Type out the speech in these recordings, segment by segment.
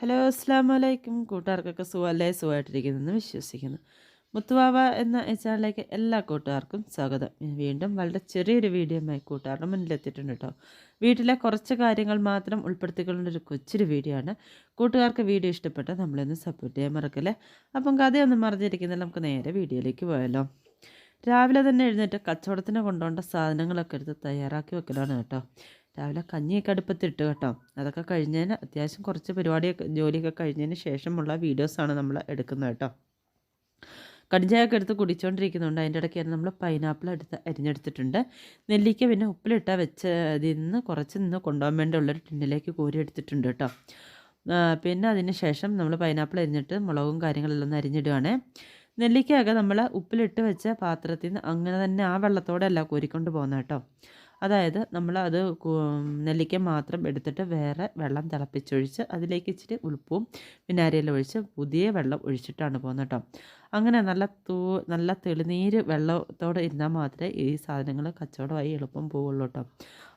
Hello അസ്സാം വലൈക്കും കൂട്ടുകാർക്കൊക്കെ സുഖമല്ലേ സുഖമായിട്ടിരിക്കുന്നെന്ന് വിശ്വസിക്കുന്നു. മുത്തുവാവ എന്ന ഈ ചാനലിലേക്ക് എല്ലാ കൂട്ടുകാർക്കും സ്വാഗതം. ഞാൻ വീണ്ടും വളരെ ചെറിയൊരു വീഡിയോയുമായി കൂട്ടുകാരുടെ മുന്നിലെത്തിയിട്ടുണ്ട് കേട്ടോ. വീട്ടിലെ കുറച്ച് കാര്യങ്ങൾ മാത്രം ഉൾപ്പെടുത്തിക്കൊണ്ടൊരു കൊച്ചൊരു വീഡിയോ ആണ്. കൂട്ടുകാർക്ക് വീഡിയോ ഇഷ്ടപ്പെട്ട നമ്മളൊന്ന് സപ്പോർട്ട് ചെയ്യാൻ മറക്കല്ലേ? അപ്പം കഥയൊന്നും മറിഞ്ഞിരിക്കുന്നില്ല നമുക്ക് നേരെ വീഡിയോയിലേക്ക് പോയാലോ. രാവിലെ തന്നെ എഴുന്നേറ്റ് കച്ചവടത്തിന് കൊണ്ടുപോകേണ്ട സാധനങ്ങളൊക്കെ എടുത്ത് തയ്യാറാക്കി വെക്കലാണ് കേട്ടോ. രാവിലെ കഞ്ഞിയൊക്കെ അടുപ്പത്തിട്ട് കേട്ടോ. അതൊക്കെ കഴിഞ്ഞതിന് അത്യാവശ്യം കുറച്ച് പരിപാടിയൊക്കെ ജോലിയൊക്കെ കഴിഞ്ഞതിന് ശേഷമുള്ള വീഡിയോസാണ് നമ്മൾ എടുക്കുന്നത് കേട്ടോ. കടിഞ്ചായൊക്കെ എടുത്ത് കുടിച്ചുകൊണ്ടിരിക്കുന്നുണ്ട് അതിന്റെ ഇടയ്ക്കാണ് നമ്മൾ പൈനാപ്പിൾ എടുത്ത് അരിഞ്ഞെടുത്തിട്ടുണ്ട്. നെല്ലിക്ക പിന്നെ ഉപ്പിലിട്ട വെച്ച് അതിൽ നിന്ന് കുറച്ച് നിന്ന് കൊണ്ടുപോകാൻ വേണ്ടി ഉള്ളൊരു ടിന്നിലേക്ക് കോരി എടുത്തിട്ടുണ്ട് കേട്ടോ. പിന്നെ അതിന് ശേഷം നമ്മൾ പൈനാപ്പിൾ അരിഞ്ഞിട്ട് മുളകും കാര്യങ്ങളെല്ലാം ഒന്ന് അരിഞ്ഞിടുകയാണ് നെല്ലിക്കയൊക്കെ നമ്മൾ ഉപ്പിലിട്ട് വെച്ച പാത്രത്തിൽ നിന്ന് അങ്ങനെ തന്നെ ആ വെള്ളത്തോടെ അല്ല കോരിക്കൊണ്ട് പോകുന്നത് കേട്ടോ. അതായത് നമ്മൾ അത് നെല്ലിക്ക മാത്രം എടുത്തിട്ട് വേറെ വെള്ളം തിളപ്പിച്ചൊഴിച്ച് അതിലേക്ക് ഇച്ചിരി ഉളുപ്പും വിനാരിയെല്ലാം ഒഴിച്ച് പുതിയ വെള്ളം ഒഴിച്ചിട്ടാണ് പോകുന്നത് കേട്ടോ. അങ്ങനെ നല്ല തൂ നല്ല തെളിനീര് വെള്ളത്തോടെ ഇരുന്നാൽ മാത്രമേ ഈ സാധനങ്ങൾ കച്ചവടമായി എളുപ്പം പോവുള്ളൂ കേട്ടോ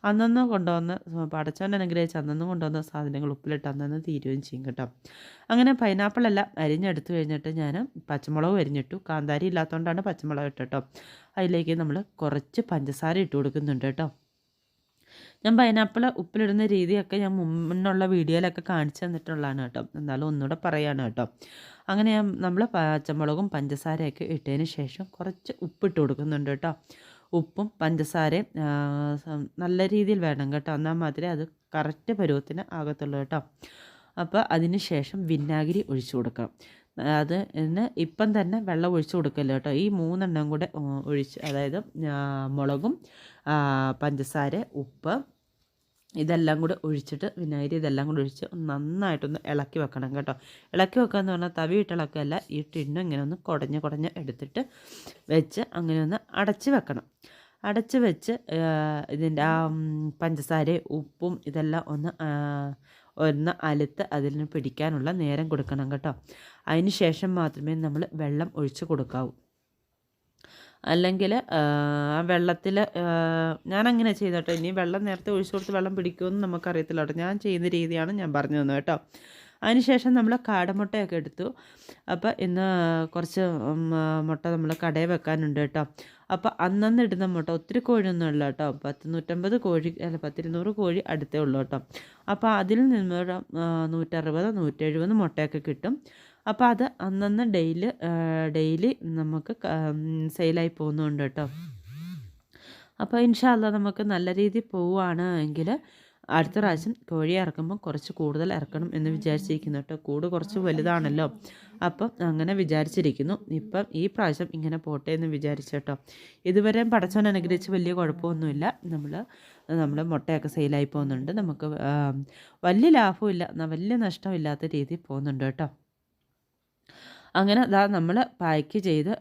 അന്നന്ന് കൊണ്ടുവന്ന് പടച്ചോൻ അനുഗ്രഹിച്ച് അന്നന്ന് കൊണ്ടുവന്ന സാധനങ്ങൾ ഉപ്പിലിട്ട് അന്നന്ന് തീരുകയും ചെയ്യും കേട്ടോ. അങ്ങനെ പൈനാപ്പിൾ പൈനാപ്പിളെല്ലാം അരിഞ്ഞെടുത്തു കഴിഞ്ഞിട്ട് ഞാൻ പച്ചമുളക് അരിഞ്ഞിട്ടു. കാന്താരി ഇല്ലാത്തതുകൊണ്ടാണ് പച്ചമുളക് ഇട്ടോ അതിലേക്ക് നമ്മൾ കുറച്ച് പഞ്ചസാര ഇട്ട് കൊടുക്കുന്നുണ്ട് കേട്ടോ. ഞാൻ പൈനാപ്പിൾ ഉപ്പിലിടുന്ന രീതിയൊക്കെ ഞാൻ മുന്നുള്ള വീഡിയോയിലൊക്കെ കാണിച്ചു തന്നിട്ടുള്ളതാണ് കേട്ടോ. എന്നാലും ഒന്നുകൂടെ പറയാണ് കേട്ടോ. അങ്ങനെ ഞാൻ നമ്മൾ പച്ചമുളകും പഞ്ചസാരയൊക്കെ ഇട്ടതിന് ശേഷം കുറച്ച് ഉപ്പിട്ട് കൊടുക്കുന്നുണ്ട് കേട്ടോ. ഉപ്പും പഞ്ചസാരയും നല്ല രീതിയിൽ വേണം കേട്ടോ. എന്നാൽ മാത്രമേ അത് കറക്റ്റ് പരുവത്തിന് ആകത്തുള്ളൂ കേട്ടോ. അപ്പോൾ അതിന് ശേഷം വിനാഗിരി ഒഴിച്ചു കൊടുക്കാം അത് ഇന്ന് ഇപ്പം തന്നെ വെള്ളം ഒഴിച്ചു കൊടുക്കല്ലോ കേട്ടോ. ഈ മൂന്നെണ്ണം കൂടെ ഒഴിച്ച് അതായത് മുളകും പഞ്ചസാര ഉപ്പ് ഇതെല്ലാം കൂടെ ഒഴിച്ചിട്ട് വിനാഗിരി ഇതെല്ലാം കൂടെ ഒഴിച്ച് നന്നായിട്ടൊന്ന് ഇളക്കി വെക്കണം കേട്ടോ. ഇളക്കി വെക്കുക എന്ന് പറഞ്ഞാൽ തവി ഇട്ടിളക്കുകയല്ല ഈ ടിണ്ണ ഇങ്ങനെ ഒന്ന് കുടഞ്ഞ് കുടഞ്ഞ് എടുത്തിട്ട് വെച്ച് അങ്ങനെ ഒന്ന് അടച്ച് വെക്കണം. അടച്ച് വെച്ച് ഇതിന്റെ ആ പഞ്ചസാരയും ഉപ്പും ഇതെല്ലാം ഒന്ന് ഒന്ന് അലുത്ത് അതിന് പിടിക്കാനുള്ള നേരം കൊടുക്കണം കേട്ടോ. അതിന് ശേഷം മാത്രമേ നമ്മൾ വെള്ളം ഒഴിച്ച് കൊടുക്കാവൂ. അല്ലെങ്കിൽ ആ വെള്ളത്തിൽ ഞാനങ്ങനെ അങ്ങനെ ചെയ്തോട്ടോ. ഇനി വെള്ളം നേരത്തെ ഒഴിച്ചു കൊടുത്ത് വെള്ളം പിടിക്കുമെന്ന് നമുക്കറിയത്തില്ല കേട്ടോ. ഞാൻ ചെയ്യുന്ന രീതിയാണ് ഞാൻ പറഞ്ഞു തന്നത് കേട്ടോ. അതിനുശേഷം നമ്മൾ കാടമുട്ടയൊക്കെ എടുത്തു. അപ്പോൾ ഇന്ന് കുറച്ച് മുട്ട നമ്മൾ കടയിൽ വെക്കാനുണ്ട് കേട്ടോ. അപ്പോൾ അന്നന്ന് ഇടുന്ന മുട്ട ഒത്തിരി കോഴിയൊന്നും ഇല്ല കേട്ടോ. പത്ത് നൂറ്റമ്പത് കോഴി അല്ല പത്തിരുന്നൂറ് കോഴി അടുത്തേ ഉള്ളൂ കേട്ടോ. അപ്പോൾ അതിൽ നിന്ന് നൂറ്ററുപത് നൂറ്റെഴുപത് മുട്ടയൊക്കെ കിട്ടും. അപ്പോൾ അത് അന്നന്ന് ഡെയിലി ഡെയിലി നമുക്ക് സെയിലായി പോകുന്നുണ്ട് കേട്ടോ. അപ്പോൾ ഇൻഷാല്ല നമുക്ക് നല്ല രീതിയിൽ പോവുകയാണ് എങ്കിൽ അടുത്ത പ്രാവശ്യം കോഴി ഇറക്കുമ്പോൾ കുറച്ച് കൂടുതൽ ഇറക്കണം എന്ന് വിചാരിച്ചിരിക്കുന്നു കേട്ടോ. കൂട് കുറച്ച് വലുതാണല്ലോ. അപ്പം അങ്ങനെ വിചാരിച്ചിരിക്കുന്നു. ഇപ്പം ഈ പ്രാവശ്യം ഇങ്ങനെ പോട്ടെ എന്ന് വിചാരിച്ചേട്ടോ ഇതുവരെ പടച്ചവൻ അനുഗ്രഹിച്ച് വലിയ കുഴപ്പമൊന്നുമില്ല. നമ്മൾ നമ്മൾ മുട്ടയൊക്കെ സെയിലായി പോകുന്നുണ്ട്. നമുക്ക് വലിയ ലാഭമില്ല വലിയ നഷ്ടമില്ലാത്ത രീതിയിൽ പോകുന്നുണ്ട് കേട്ടോ. അങ്ങനെ അതാ നമ്മൾ പാക്ക് ചെയ്ത്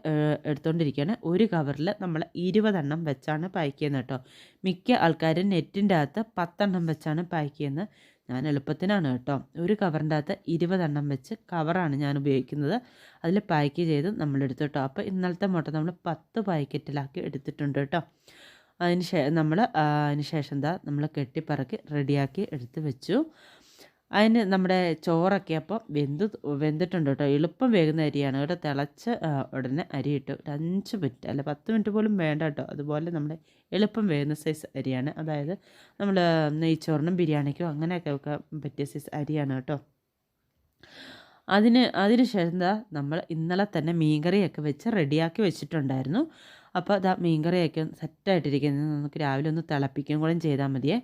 എടുത്തുകൊണ്ടിരിക്കുകയാണ് ഒരു കവറിൽ നമ്മൾ ഇരുപതെണ്ണം വെച്ചാണ് പാക്ക് ചെയ്യുന്നത് കേട്ടോ. മിക്ക ആൾക്കാരും നെറ്റിന്റെ അകത്ത് പത്തെണ്ണം വെച്ചാണ് പാക്ക് ചെയ്യുന്നത്. ഞാൻ എളുപ്പത്തിനാണ് കേട്ടോ. ഒരു കവറിന്റെ അകത്ത് ഇരുപതെണ്ണം വെച്ച് കവറാണ് ഞാൻ ഉപയോഗിക്കുന്നത്. അതിൽ പാക്ക് ചെയ്ത് നമ്മൾ എടുത്തു കേട്ടോ. അപ്പോൾ ഇന്നലത്തെ മുട്ട നമ്മൾ പത്ത് പാക്കറ്റിലാക്കി എടുത്തിട്ടുണ്ട് കേട്ടോ. അതിന് ശേഷം നമ്മൾ അതിന് ശേഷം എന്താ നമ്മൾ കെട്ടിപ്പറക്കി റെഡിയാക്കി എടുത്ത് വെച്ചു. അതിന് നമ്മുടെ ചോറൊക്കെ അപ്പോൾ വെന്ത് വെന്തിട്ടുണ്ട് കേട്ടോ. എളുപ്പം വേകുന്ന അരിയാണ്. കേട്ടോ തിളച്ച് ഉടനെ അരി ഇട്ടു. ഒരു അഞ്ച് മിനിറ്റ് അല്ല പത്ത് മിനിറ്റ് പോലും വേണ്ട കേട്ടോ. അതുപോലെ നമ്മുടെ എളുപ്പം വേകുന്ന സൈസ് അരിയാണ്. അതായത് നമ്മൾ നെയ്ച്ചോറിനും ബിരിയാണിക്കും അങ്ങനെയൊക്കെ വെക്കാൻ പറ്റിയ സൈസ് അരിയാണ് കേട്ടോ. അതിന് അതിന് ശേഷം നമ്മൾ ഇന്നലെ തന്നെ മീൻകറിയൊക്കെ വെച്ച് റെഡിയാക്കി വെച്ചിട്ടുണ്ടായിരുന്നു. അപ്പോൾ അതാ മീൻകറിയൊക്കെ സെറ്റായിട്ടിരിക്കുന്നത് നമുക്ക് രാവിലെ ഒന്ന് തിളപ്പിക്കുകയും കൂടെ ചെയ്താൽ മതിയേ.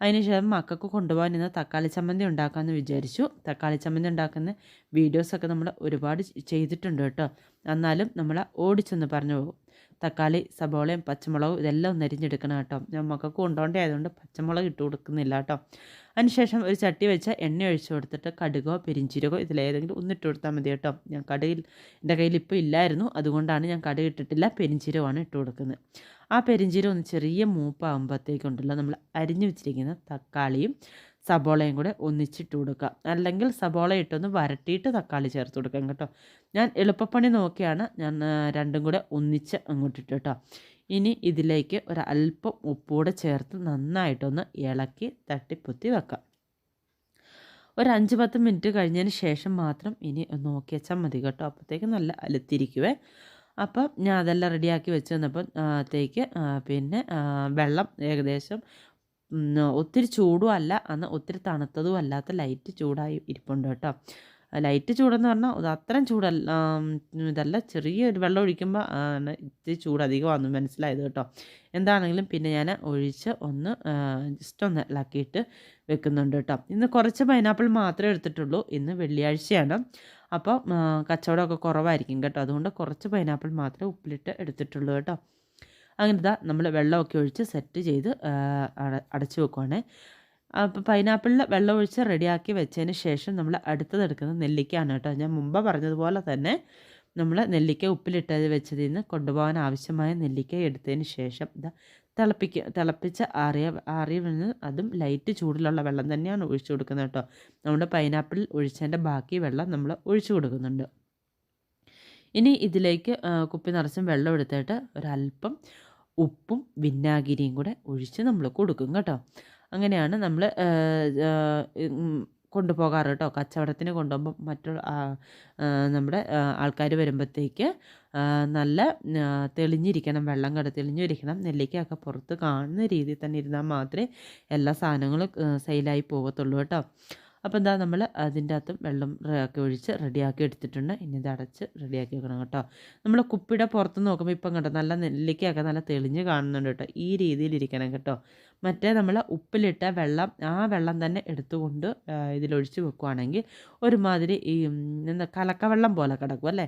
അതിനുശേഷം മക്കൾക്ക് കൊണ്ടുപോകാൻ ഇന്ന് തക്കാളി ചമ്മന്തി ഉണ്ടാക്കാമെന്ന് വിചാരിച്ചു. തക്കാളി ചമ്മന്തി ഉണ്ടാക്കുന്ന വീഡിയോസൊക്കെ നമ്മൾ ഒരുപാട് ചെയ്തിട്ടുണ്ട് കേട്ടോ. എന്നാലും നമ്മൾ ഓടിച്ചെന്ന് പറഞ്ഞു പോകും. തക്കാളി സബോളയും പച്ചമുളകും ഇതെല്ലാം ഒന്ന് അരിഞ്ഞെടുക്കണം കേട്ടോ. ഞാൻ മക്കൾക്ക് കൊണ്ടുപോകേണ്ട ആയതുകൊണ്ട് പച്ചമുളക് ഇട്ട് കൊടുക്കുന്നില്ല കേട്ടോ. അതിനുശേഷം ഒരു ചട്ടി വെച്ച എണ്ണ ഒഴിച്ച് കൊടുത്തിട്ട് കടുകോ പെരിഞ്ചീരകോ ഇതിലേതെങ്കിലും ഒന്നിട്ട് കൊടുത്താൽ മതി കേട്ടോ. ഞാൻ കടുകിൽ എന്റെ കയ്യിൽ ഇപ്പോൾ ഇല്ലായിരുന്നു. അതുകൊണ്ടാണ് ഞാൻ കടുക് ഇട്ടിട്ടില്ല പെരിഞ്ചീരകമാണ് ഇട്ട് കൊടുക്കുന്നത്. ആ പെരിഞ്ചീരം ഒന്ന് ചെറിയ മൂപ്പാകുമ്പോഴത്തേക്കുണ്ടല്ലോ നമ്മൾ അരിഞ്ഞു വെച്ചിരിക്കുന്ന തക്കാളിയും സബോളയും കൂടെ ഒന്നിച്ചിട്ട് കൊടുക്കുക. അല്ലെങ്കിൽ സബോള ഇട്ടൊന്ന് വരട്ടിയിട്ട് തക്കാളി ചേർത്ത് കൊടുക്കാം കേട്ടോ. ഞാൻ എളുപ്പപ്പണി നോക്കിയാണ്. ഞാൻ രണ്ടും കൂടെ ഒന്നിച്ച് അങ്ങോട്ടിട്ട് കേട്ടോ. ഇനി ഇതിലേക്ക് ഒരു അല്പം ഉപ്പൂടെ ചേർത്ത് നന്നായിട്ടൊന്ന് ഇളക്കി തട്ടിപ്പൊത്തി വെക്കാം. ഒരു അഞ്ച് പത്ത് മിനിറ്റ് കഴിഞ്ഞതിന് ശേഷം മാത്രം ഇനി നോക്കി വെച്ചാൽ മതി കേട്ടോ. അപ്പോഴത്തേക്ക് നല്ല അലുത്തിരിക്കുവേ. അപ്പം ഞാൻ അതെല്ലാം റെഡിയാക്കി വെച്ച് തന്നപ്പോഴത്തേക്ക് പിന്നെ വെള്ളം ഏകദേശം ഒത്തിരി ചൂടും അല്ല എന്നാൽ ഒത്തിരി തണുത്തതും അല്ലാത്ത ലൈറ്റ് ചൂടായി ഇരിപ്പുണ്ട് കേട്ടോ. ലൈറ്റ് ചൂടെന്ന് പറഞ്ഞാൽ അത് അത്രയും ചൂടല്ല ഇതല്ല ചെറിയൊരു വെള്ളം ഒഴിക്കുമ്പോൾ ഇത്തിരി ചൂട് മനസ്സിലായത് കേട്ടോ. എന്താണെങ്കിലും പിന്നെ ഞാൻ ഒഴിച്ച് ഒന്ന് ജസ്റ്റ് ഒന്ന് ഇളക്കിയിട്ട് വെക്കുന്നുണ്ട് കേട്ടോ. ഇന്ന് കുറച്ച് പൈനാപ്പിൾ മാത്രമേ എടുത്തിട്ടുള്ളൂ. ഇന്ന് വെള്ളിയാഴ്ചയാണ്. അപ്പോൾ കച്ചവടമൊക്കെ കുറവായിരിക്കും കേട്ടോ. അതുകൊണ്ട് കുറച്ച് പൈനാപ്പിൾ മാത്രമേ ഉപ്പിലിട്ട് എടുത്തിട്ടുള്ളൂ കേട്ടോ. അങ്ങനെ ഇതാ നമ്മൾ വെള്ളമൊക്കെ ഒഴിച്ച് സെറ്റ് ചെയ്ത് അടച്ച് വെക്കുവാണ്. അപ്പോൾ പൈനാപ്പിളിൽ വെള്ളം ഒഴിച്ച് റെഡിയാക്കി വെച്ചതിന് ശേഷം നമ്മൾ അടുത്തത് എടുക്കുന്നത് നെല്ലിക്കയാണ് കേട്ടോ. ഞാൻ മുമ്പ് പറഞ്ഞതുപോലെ തന്നെ നമ്മൾ നെല്ലിക്ക ഉപ്പിലിട്ട് വെച്ചതിൽ നിന്ന് കൊണ്ടുപോകാൻ ആവശ്യമായ നെല്ലിക്ക എടുത്തതിന് ശേഷം ഇതാ തിളപ്പിക്കുക തിളപ്പിച്ച് ആറിയ ആറിയ അതും ലൈറ്റ് ചൂടിലുള്ള വെള്ളം തന്നെയാണ് ഒഴിച്ചു കൊടുക്കുന്നത് കേട്ടോ. നമ്മുടെ പൈനാപ്പിൾ ഒഴിച്ചതിന്റെ ബാക്കി വെള്ളം നമ്മൾ ഒഴിച്ചു കൊടുക്കുന്നുണ്ട്. ഇനി ഇതിലേക്ക് കുപ്പി നിറച്ചും വെള്ളം എടുത്തിട്ട് ഒരല്പം ഉപ്പും വിന്നാഗിരിയും കൂടെ ഒഴിച്ച് നമ്മൾ കൊടുക്കും കേട്ടോ. അങ്ങനെയാണ് നമ്മൾ കൊണ്ടുപോകാറ് കേട്ടോ. കച്ചവടത്തിന് കൊണ്ടുപോകുമ്പോൾ മറ്റുള്ള നമ്മുടെ ആൾക്കാർ വരുമ്പോഴത്തേക്ക് നല്ല തെളിഞ്ഞിരിക്കണം വെള്ളം കട തെളിഞ്ഞിരിക്കണം നെല്ലിക്കയൊക്കെ പുറത്ത് കാണുന്ന രീതിയിൽ തന്നെ ഇരുന്നാൽ മാത്രമേ എല്ലാ സാധനങ്ങളും സെയിലായി പോകത്തുള്ളൂ കേട്ടോ. അപ്പോൾ എന്താ നമ്മൾ അതിന്റെ അകത്തും വെള്ളം ഒക്കെ ഒഴിച്ച് റെഡിയാക്കി എടുത്തിട്ടുണ്ട്. ഇനി ഇത് അടച്ച് റെഡിയാക്കി വെക്കണം കേട്ടോ. നമ്മൾ കുപ്പിയുടെ പുറത്ത് നോക്കുമ്പോൾ ഇപ്പം കേട്ടോ നല്ല നെല്ലിക്കയൊക്കെ നല്ല തെളിഞ്ഞ് കാണുന്നുണ്ട് കേട്ടോ. ഈ രീതിയിലിരിക്കണം കേട്ടോ. മറ്റേ നമ്മൾ ഉപ്പിലിട്ട വെള്ളം ആ വെള്ളം തന്നെ എടുത്തുകൊണ്ട് ഇതിലൊഴിച്ച് വെക്കുവാണെങ്കിൽ ഒരുമാതിരി ഈ എന്താ കലക്കവെള്ളം പോലെ കിടക്കും അല്ലേ?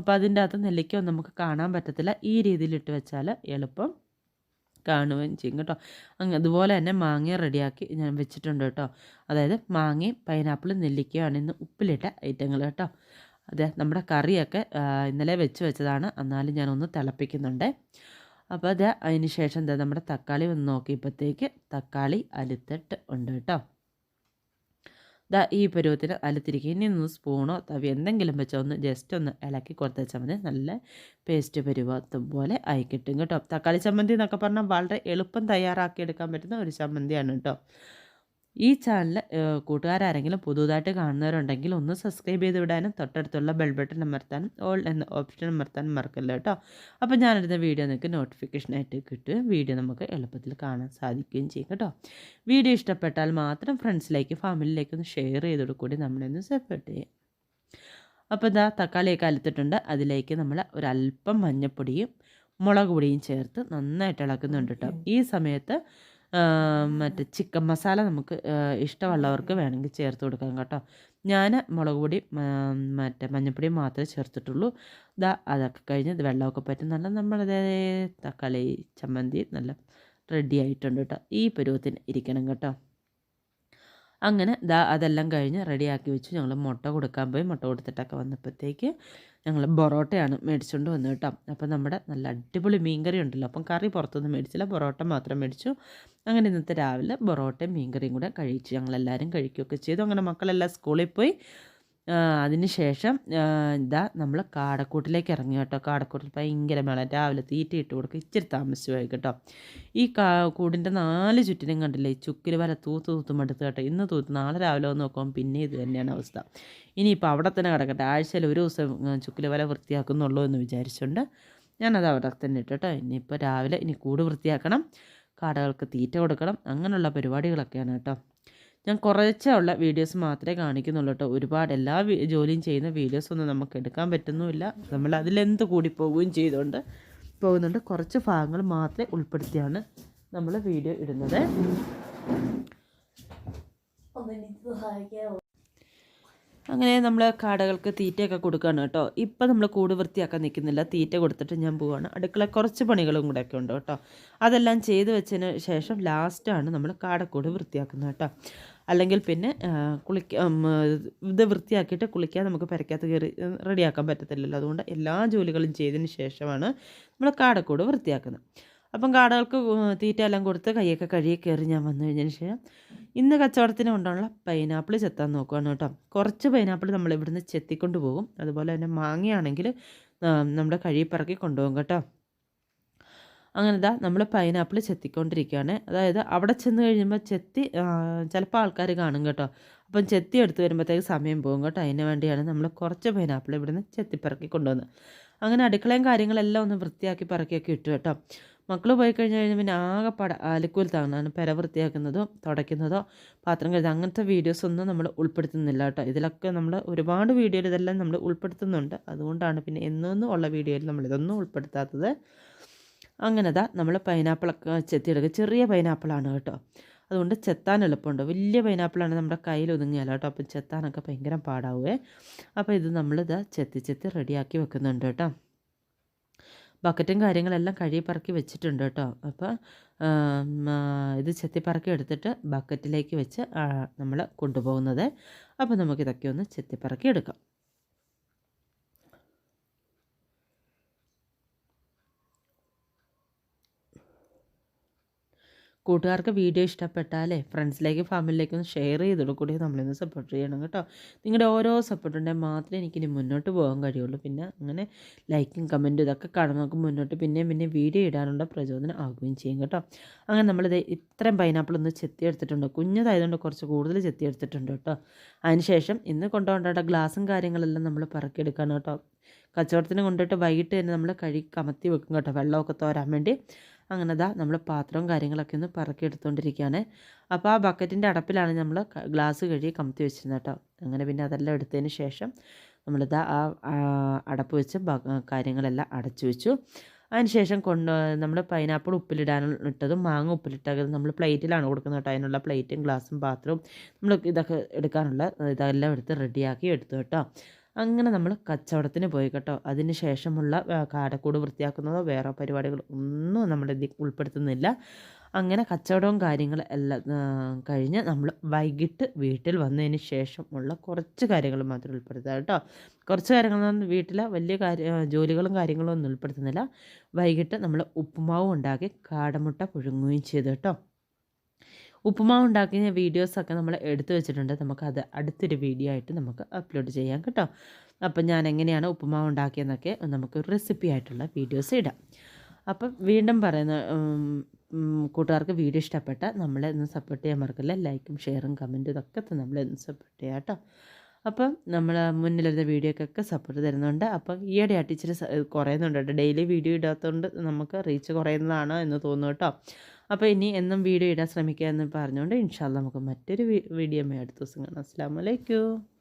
അപ്പോൾ അതിന്റെ അകത്ത് നെല്ലിക്കൊന്നും നമുക്ക് കാണാൻ പറ്റത്തില്ല. ഈ രീതിയിലിട്ട് വെച്ചാൽ എളുപ്പം. കാണുകയും ചെയ്യും കേട്ടോ. അങ്ങ് അതുപോലെ തന്നെ മാങ്ങ റെഡിയാക്കി ഞാൻ വെച്ചിട്ടുണ്ട് കേട്ടോ. അതായത് മാങ്ങയും പൈനാപ്പിളും നെല്ലിക്കയാണ് ഇന്ന് ഉപ്പിലിട്ട ഐറ്റങ്ങൾ കേട്ടോ. അതെ നമ്മുടെ കറിയൊക്കെ ഇന്നലെ വെച്ച് വെച്ചതാണ്. എന്നാലും ഞാനൊന്ന് തിളപ്പിക്കുന്നുണ്ട്. അപ്പോൾ അത് അതിന് ശേഷം എന്താ നമ്മുടെ തക്കാളി വന്ന് നോക്കിയപ്പോഴത്തേക്ക് തക്കാളി അലുത്തിട്ട് ഉണ്ട് കേട്ടോ. ദാ ഈ പരുവത്തിന് അലത്തിരിക്കുക. ഇനി ഒന്ന് സ്പൂണോ തവി എന്തെങ്കിലും വെച്ചോ ഒന്ന് ജസ്റ്റ് ഒന്ന് ഇളക്കി കൊടുത്തുവെച്ചാൽ മതി. നല്ല പേസ്റ്റ് പരുവത്തും പോലെ ആയി കിട്ടും കേട്ടോ. തക്കാളി ചമ്മന്തി എന്നൊക്കെ പറഞ്ഞാൽ വളരെ എളുപ്പം തയ്യാറാക്കി എടുക്കാൻ പറ്റുന്ന ഒരു ചമ്മന്തിയാണ് കേട്ടോ. ഈ ചാനൽ കൂട്ടുകാരാരെങ്കിലും പുതുതായിട്ട് കാണുന്നവരുണ്ടെങ്കിൽ ഒന്ന് സബ്സ്ക്രൈബ് ചെയ്ത് വിടാനും തൊട്ടടുത്തുള്ള ബെൽ ബട്ടൺ അമർത്താനും ഓൾ എന്ന ഓപ്ഷൻ അമർത്താനും മറക്കല്ല കേട്ടോ അപ്പോൾ ഞാനെടുത്ത വീഡിയോ നിങ്ങൾക്ക് നോട്ടിഫിക്കേഷനായിട്ട് കിട്ടുകയും വീഡിയോ നമുക്ക് എളുപ്പത്തിൽ കാണാൻ സാധിക്കുകയും ചെയ്യും കേട്ടോ. വീഡിയോ ഇഷ്ടപ്പെട്ടാൽ മാത്രം ഫ്രണ്ട്സിലേക്ക് ഫാമിലിയിലേക്ക് ഒന്ന് ഷെയർ ചെയ്തോട് കൂടി നമ്മളൊന്ന് സപ്പോർട്ട് ചെയ്യാം. അപ്പോൾ ഇതാ തക്കാളിയൊക്കെ അലുത്തിട്ടുണ്ട്. അതിലേക്ക് നമ്മൾ ഒരല്പം മഞ്ഞൾപ്പൊടിയും മുളക് പൊടിയും ചേർത്ത് നന്നായിട്ട് ഇളക്കുന്നുണ്ട് കേട്ടോ ഈ സമയത്ത് മറ്റേ ചിക്കൻ മസാല നമുക്ക് ഇഷ്ടമുള്ളവർക്ക് വേണമെങ്കിൽ ചേർത്ത് കൊടുക്കാം കേട്ടോ. ഞാൻ മുളക് പൊടി മറ്റേ മഞ്ഞൾപ്പൊടി മാത്രമേ ചേർത്തിട്ടുള്ളൂ. ഇതാ അതൊക്കെ കഴിഞ്ഞ് വെള്ളമൊക്കെ പറ്റും നല്ല നമ്മളതേ തക്കാളി ചമ്മന്തി നല്ല റെഡി ആയിട്ടുണ്ട് കേട്ടോ. ഈ പരുവത്തിന് ഇരിക്കണം കേട്ടോ. അങ്ങനെ ദാ അതെല്ലാം കഴിഞ്ഞ് റെഡിയാക്കി വെച്ച് ഞങ്ങൾ മുട്ട കൊടുക്കാൻ പോയി. മുട്ട കൊടുത്തിട്ടൊക്കെ വന്നപ്പോഴത്തേക്ക് ഞങ്ങൾ പൊറോട്ടയാണ് മേടിച്ചുകൊണ്ട് വന്നത് കേട്ടോ. അപ്പം നമ്മുടെ നല്ല അടിപൊളി മീൻകറി ഉണ്ടല്ലോ. അപ്പം കറി പുറത്തുനിന്ന് മേടിച്ചില്ല. പൊറോട്ട മാത്രം മേടിച്ചു. അങ്ങനെ ഇന്നത്തെ രാവിലെ പൊറോട്ടയും മീൻകറിയും കൂടെ കഴിച്ചു. ഞങ്ങളെല്ലാവരും കഴിക്കുകയൊക്കെ ചെയ്തു. അങ്ങനെ മക്കളെല്ലാം സ്കൂളിൽ പോയി. ആ, അതിന് ശേഷം ഇതാ നമ്മൾ കാടക്കൂട്ടിലേക്ക് ഇറങ്ങി കേട്ടോ. കാടക്കൂട്ടിൽ ഭയങ്കര മേളം രാവിലെ തീറ്റ ഇട്ട് കൊടുക്കുക. ഇച്ചിരി താമസിച്ചു പോയി കേട്ടോ. ഈ കാ കൂടിന്റെ നാല് ചുറ്റിനും കണ്ടില്ലേ? ചുക്കിൽ വല തൂത്ത് തൂത്ത് മടുത്ത് കേട്ടോ. ഇന്ന് തൂത്ത് നാളെ രാവിലെ വന്ന് നോക്കുമ്പോൾ പിന്നെ ഇത് തന്നെയാണ് അവസ്ഥ. ഇനിയിപ്പോൾ അവിടെ തന്നെ കിടക്കട്ടെ. ആഴ്ചയിൽ ഒരു ദിവസം ചുക്കിൽ വല വൃത്തിയാക്കുന്നുള്ളൂ എന്ന് വിചാരിച്ചുകൊണ്ട് ഞാനത് അവിടെ തന്നെ ഇട്ടു കേട്ടോ. ഇനിയിപ്പോൾ രാവിലെ ഇനി കൂട് വൃത്തിയാക്കണം. കാടകൾക്ക് തീറ്റ കൊടുക്കണം. അങ്ങനെയുള്ള പരിപാടികളൊക്കെയാണ് കേട്ടോ. ഞാൻ കുറച്ചുള്ള വീഡിയോസ് മാത്രമേ കാണിക്കുന്നുള്ളൂ കേട്ടോ. ഒരുപാട് എല്ലാ ജോലിയും ചെയ്യുന്ന വീഡിയോസ് ഒന്നും നമുക്ക് എടുക്കാൻ പറ്റുന്നുമില്ല. നമ്മൾ അതിലെന്ത് കൂടി പോവുകയും ചെയ്തുകൊണ്ട് പോകുന്നുണ്ട്. കുറച്ച് ഭാഗങ്ങൾ മാത്രമേ ഉൾപ്പെടുത്തിയാണ് നമ്മൾ വീഡിയോ ഇടുന്നത്. അങ്ങനെ നമ്മൾ കാടകൾക്ക് തീറ്റയൊക്കെ കൊടുക്കുകയാണ് കേട്ടോ. ഇപ്പം നമ്മൾ കൂട് വൃത്തിയാക്കാൻ നിൽക്കുന്നില്ല. തീറ്റ കൊടുത്തിട്ട് ഞാൻ പോവുകയാണ്. അടുക്കള കുറച്ച് പണികളും കൂടെ ഒക്കെ ഉണ്ട് കേട്ടോ. അതെല്ലാം ചെയ്ത് വെച്ചതിന് ശേഷം ലാസ്റ്റാണ് നമ്മൾ കാടക്കൂട് വൃത്തിയാക്കുന്നത് കേട്ടോ. അല്ലെങ്കിൽ പിന്നെ കുളിക്ക ഇത് വൃത്തിയാക്കിയിട്ട് കുളിക്കാൻ നമുക്ക് പെരക്കകത്ത് കയറി റെഡിയാക്കാൻ പറ്റത്തില്ലല്ലോ. അതുകൊണ്ട് എല്ലാ ജോലികളും ചെയ്തതിന് ശേഷമാണ് നമ്മൾ കാടക്കൂട് വൃത്തിയാക്കുന്നത്. അപ്പം കാടകൾക്ക് തീറ്റ എല്ലാം കൊടുത്ത് കൈയൊക്കെ കഴുകി കയറി ഞാൻ വന്നു കഴിഞ്ഞതിന് ശേഷം ഇന്ന് കച്ചവടത്തിന് കൊണ്ടുള്ള പൈനാപ്പിൾ ചെത്താൻ നോക്കുകയാണ് കേട്ടോ. കുറച്ച് പൈനാപ്പിൾ നമ്മൾ ഇവിടുന്ന് ചെത്തിക്കൊണ്ട് പോകും. അതുപോലെ തന്നെ മാങ്ങയാണെങ്കിൽ നമ്മുടെ പറക്കി കൊണ്ടുപോകും കേട്ടോ. അങ്ങനെ ഇതാ നമ്മൾ പൈനാപ്പിൾ ചെത്തിക്കൊണ്ടിരിക്കുകയാണ് അതായത് അവിടെ ചെന്ന് കഴിയുമ്പോൾ ചെത്തി ചിലപ്പോൾ ആൾക്കാർ കാണും കേട്ടോ. അപ്പം ചെത്തി എടുത്ത് വരുമ്പോഴത്തേക്ക് സമയം പോകും കേട്ടോ. അതിന് വേണ്ടിയാണ് നമ്മൾ കുറച്ച് പൈനാപ്പിൾ ഇവിടുന്ന് ചെത്തിപ്പിറക്കി കൊണ്ടുവന്നത് അങ്ങനെ അടുക്കളയും കാര്യങ്ങളെല്ലാം ഒന്ന് വൃത്തിയാക്കി പറക്കിയൊക്കെ ഇട്ടു കേട്ടോ. മക്കൾ പോയി കഴിഞ്ഞ് കഴിഞ്ഞാൽ പിന്നെ ആകെ പട അലക്കൂൽ താങ്ങാണ്. പെര വൃത്തിയാക്കുന്നതോ തുടയ്ക്കുന്നതോ പാത്രം കഴുകുക അങ്ങനത്തെ വീഡിയോസ് ഒന്നും നമ്മൾ ഉൾപ്പെടുത്തുന്നില്ല കേട്ടോ. ഇതിലൊക്കെ നമ്മൾ ഒരുപാട് വീഡിയോയിൽ ഇതെല്ലാം നമ്മൾ ഉൾപ്പെടുത്തുന്നുണ്ട്. അതുകൊണ്ടാണ് പിന്നെ എന്നൊന്നും ഉള്ള വീഡിയോയിൽ നമ്മൾ ഇതൊന്നും ഉൾപ്പെടുത്താത്തത് അങ്ങനെതാ നമ്മൾ പൈനാപ്പിളൊക്കെ ചെത്തിയെടുക്കുക. ചെറിയ പൈനാപ്പിളാണ് കേട്ടോ. അതുകൊണ്ട് ചെത്താൻ എളുപ്പമുണ്ട്. വലിയ പൈനാപ്പിളാണ് നമ്മുടെ കയ്യിൽ ഒതുങ്ങിയാലോ കേട്ടോ. അപ്പം ചെത്താനൊക്കെ ഭയങ്കര പാടാവുമേ അപ്പോൾ ഇത് നമ്മളിത് ചെത്തി ചെത്തി റെഡിയാക്കി വെക്കുന്നുണ്ട് കേട്ടോ. ബക്കറ്റും കാര്യങ്ങളെല്ലാം കഴുകി പറക്കി വെച്ചിട്ടുണ്ട് കേട്ടോ. അപ്പോൾ ഇത് ചെത്തിപ്പറക്കി എടുത്തിട്ട് ബക്കറ്റിലേക്ക് വെച്ച് നമ്മൾ കൊണ്ടുപോകുന്നത്. അപ്പോൾ നമുക്കിതൊക്കെ ഒന്ന് ചെത്തിപ്പറക്കി എടുക്കാം. കൂട്ടുകാർക്ക് വീഡിയോ ഇഷ്ടപ്പെട്ടാലേ ഫ്രണ്ട്സിലേക്കും ഫാമിലിയിലേക്കും ഷെയർ ചെയ്തിട്ട് കൂടി നമ്മളിന്ന് സപ്പോർട്ട് ചെയ്യണം കേട്ടോ. നിങ്ങളുടെ ഓരോ സപ്പോർട്ട് ഉണ്ടെങ്കിൽ മാത്രമേ എനിക്കിനി മുന്നോട്ട് പോകാൻ കഴിയുള്ളൂ. പിന്നെ അങ്ങനെ ലൈക്കും കമന്റും ഇതൊക്കെ കാണുമ്പോൾ നമുക്ക് മുന്നോട്ട് പിന്നെയും പിന്നെ വീഡിയോ ഇടാനുള്ള പ്രചോദനം ആകുകയും ചെയ്യും കേട്ടോ. അങ്ങനെ നമ്മളിത് ഇത്രയും പൈനാപ്പിൾ ഒന്ന് ചെത്തിയെടുത്തിട്ടുണ്ട്. കുഞ്ഞതായതുകൊണ്ട് കുറച്ച് കൂടുതൽ ചെത്തിയെടുത്തിട്ടുണ്ട് കേട്ടോ. അതിനുശേഷം ഇന്ന് കൊണ്ടുപോകേണ്ട ഗ്ലാസും കാര്യങ്ങളെല്ലാം നമ്മൾ പറക്കിയെടുക്കണം കേട്ടോ. കച്ചവടത്തിന് കൊണ്ടുപോയിട്ട് വൈകിട്ട് തന്നെ നമ്മൾ കഴി കമത്തി വെക്കും കേട്ടോ. വെള്ളമൊക്കെ തോരാൻ വേണ്ടി. അങ്ങനെ ദാ നമ്മൾ പാത്രവും കാര്യങ്ങളൊക്കെ ഒന്ന് പറക്കി എടുത്തുകൊണ്ടിരിക്കുകയാണ് അപ്പോൾ ആ ബക്കറ്റിന്റെ അടപ്പിലാണ് നമ്മൾ ഗ്ലാസ് കഴുകി കമത്തി വെച്ചിരുന്നത് കേട്ടോ. അങ്ങനെ പിന്നെ അതെല്ലാം എടുത്തതിന് ശേഷം നമ്മളിതാ ആ അടപ്പ് വെച്ച് കാര്യങ്ങളെല്ലാം അടച്ചു വെച്ചു. അതിനുശേഷം കൊണ്ട് നമ്മൾ പൈനാപ്പിൾ ഉപ്പിലിടാൻ ഇട്ടതും മാങ്ങ ഉപ്പിലിട്ടതും നമ്മൾ പ്ലേറ്റിലാണ് കൊടുക്കുന്നത് കേട്ടോ. അതിനുള്ള പ്ലേറ്റും ഗ്ലാസും പാത്രവും നമ്മൾ ഇതൊക്കെ എടുക്കാനുള്ള ഇതെല്ലാം എടുത്ത് റെഡിയാക്കി എടുത്തു കേട്ടോ. അങ്ങനെ നമ്മൾ കച്ചവടത്തിന് പോയി കേട്ടോ. അതിന് ശേഷമുള്ള കാടക്കൂട് വൃത്തിയാക്കുന്നതോ വേറെ പരിപാടികൾ ഒന്നും നമ്മൾ ഇതിൽ ഉൾപ്പെടുത്തുന്നില്ല. അങ്ങനെ കച്ചവടവും കാര്യങ്ങളും എല്ലാം കഴിഞ്ഞ് നമ്മൾ വൈകിട്ട് വീട്ടിൽ വന്നതിന് ശേഷമുള്ള കുറച്ച് കാര്യങ്ങൾ മാത്രം ഉൾപ്പെടുത്തുക കേട്ടോ. കുറച്ച് കാര്യങ്ങൾ വീട്ടിലെ വലിയ കാര്യ ജോലികളും കാര്യങ്ങളും ഒന്നും ഉൾപ്പെടുത്തുന്നില്ല. വൈകിട്ട് നമ്മൾ ഉപ്പുമാവും ഉണ്ടാക്കി കാടമുട്ട പുഴുങ്ങുകയും ചെയ്തു കേട്ടോ. ഉപ്പുമാവ് ഉണ്ടാക്കുന്ന വീഡിയോസൊക്കെ നമ്മൾ എടുത്തു വെച്ചിട്ടുണ്ട്. നമുക്കത് അടുത്തൊരു വീഡിയോ ആയിട്ട് നമുക്ക് അപ്ലോഡ് ചെയ്യാം കേട്ടോ. അപ്പം ഞാൻ എങ്ങനെയാണ് ഉപ്പുമാവ് ഉണ്ടാക്കിയെന്നൊക്കെ നമുക്ക് റെസിപ്പി ആയിട്ടുള്ള വീഡിയോസ് ഇടാം. അപ്പം വീണ്ടും പറയുന്ന കൂട്ടുകാർക്ക് വീഡിയോ ഇഷ്ടപ്പെട്ട നമ്മളെ ഒന്ന് സപ്പോർട്ട് ചെയ്യാൻ മറക്കില്ല? ലൈക്കും ഷെയറും കമന്റും ഇതൊക്കെ നമ്മളെ ഒന്ന് സപ്പോർട്ട് ചെയ്യാം കേട്ടോ. അപ്പം നമ്മൾ മുന്നിലിരുന്ന വീഡിയോക്കൊക്കെ സപ്പോർട്ട് തരുന്നുണ്ട്. അപ്പം ഈയിടെ ആയിട്ട് ഇച്ചിരി കുറയുന്നുണ്ട് ഡെയിലി വീഡിയോ ഇടാത്തതുകൊണ്ട് നമുക്ക് റീച്ച് കുറയുന്നതാണോ എന്ന് തോന്നുന്നു കേട്ടോ. അപ്പോൾ ഇനി എന്നും വീഡിയോ ഇടാൻ ശ്രമിക്കുക എന്ന് പറഞ്ഞുകൊണ്ട് ഇൻഷാല്ല നമുക്ക് മറ്റൊരു വീഡിയോ അടുത്ത ദിവസം കാണാം. അസ്സാം വലൈക്കും